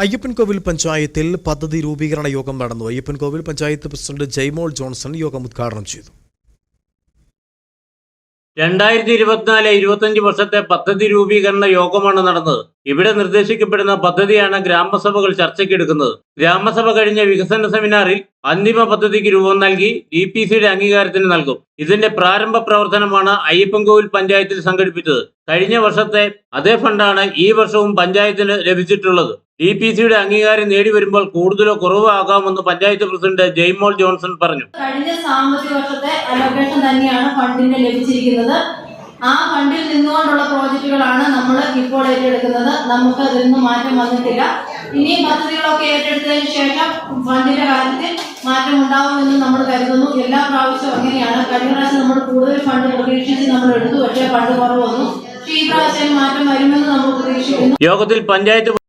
അയ്യപ്പൻകോവിൽ പഞ്ചായത്തിൽ പദ്ധതി രൂപീകരണ യോഗം നടന്നു. അയ്യപ്പൻകോവിൽ പഞ്ചായത്ത് പ്രസിഡന്റ് ജയ്മോൾ ജോൺസൺ യോഗം ഉദ്ഘാടനം ചെയ്തു. രണ്ടായിരത്തി ഇരുപത്തിനാല് ഇരുപത്തഞ്ച് വർഷത്തെ പദ്ധതി രൂപീകരണ യോഗമാണ് നടന്നത്. ഇവിടെ നിർദ്ദേശിക്കപ്പെടുന്ന പദ്ധതിയാണ് ഗ്രാമസഭകൾ ചർച്ചയ്ക്കെടുക്കുന്നത് ഗ്രാമസഭ കഴിഞ്ഞ വികസന സെമിനാറിൽ അന്തിമ പദ്ധതിക്ക് രൂപം നൽകി ഡി പി സിയുടെ അംഗീകാരത്തിന് നൽകും. ഇതിന്റെ പ്രാരംഭ പ്രവർത്തനമാണ് അയ്യപ്പൻകോവിൽ പഞ്ചായത്തിൽ സംഘടിപ്പിച്ചത്. കഴിഞ്ഞ വർഷത്തെ അതേ ഫണ്ടാണ് ഈ വർഷവും പഞ്ചായത്തിന് ലഭിച്ചിട്ടുള്ളത്. ഡി പി സിയുടെ അംഗീകാരം നേടി വരുമ്പോൾ കൂടുതലോ കുറവോ ആകാമെന്ന് പഞ്ചായത്ത് പ്രസിഡന്റ് ജയ്മോൾ ജോൺസൺ പറഞ്ഞു. കഴിഞ്ഞ സാമ്പത്തിക വർഷത്തെ അലോക്കേഷൻ തന്നെയാണ് ഫണ്ടിന് ലഭിച്ചിരിക്കുന്നത്. ആ ഫണ്ടിൽ നിന്നുകൊണ്ടുള്ള പ്രോജക്റ്റുകളാണ് നമ്മൾ ഇപ്പോൾ ഏറ്റെടുക്കുന്നത്. നമുക്ക് അതിൽ നിന്ന് മാറ്റം വന്നിട്ടില്ല. ഇനിയും പദ്ധതികളൊക്കെ ഏറ്റെടുത്തതിന് ശേഷം ഫണ്ടിന്റെ കാര്യത്തിൽ മാറ്റം ഉണ്ടാവുമെന്ന് നമ്മൾ കരുതുന്നു. എല്ലാ പ്രാവശ്യവും അങ്ങനെയാണ്. കഴിഞ്ഞ പ്രാവശ്യം നമ്മൾ കൂടുതൽ ഫണ്ട് പ്രതീക്ഷിച്ച് നമ്മൾ എടുത്തു. പക്ഷേ ഫണ്ട് കുറവ് വന്നു പക്ഷേ ഈ പ്രാവശ്യം മാറ്റം വരുമെന്ന് നമ്മൾ പ്രതീക്ഷിക്കുന്നു. യോഗത്തിൽ പഞ്ചായത്ത്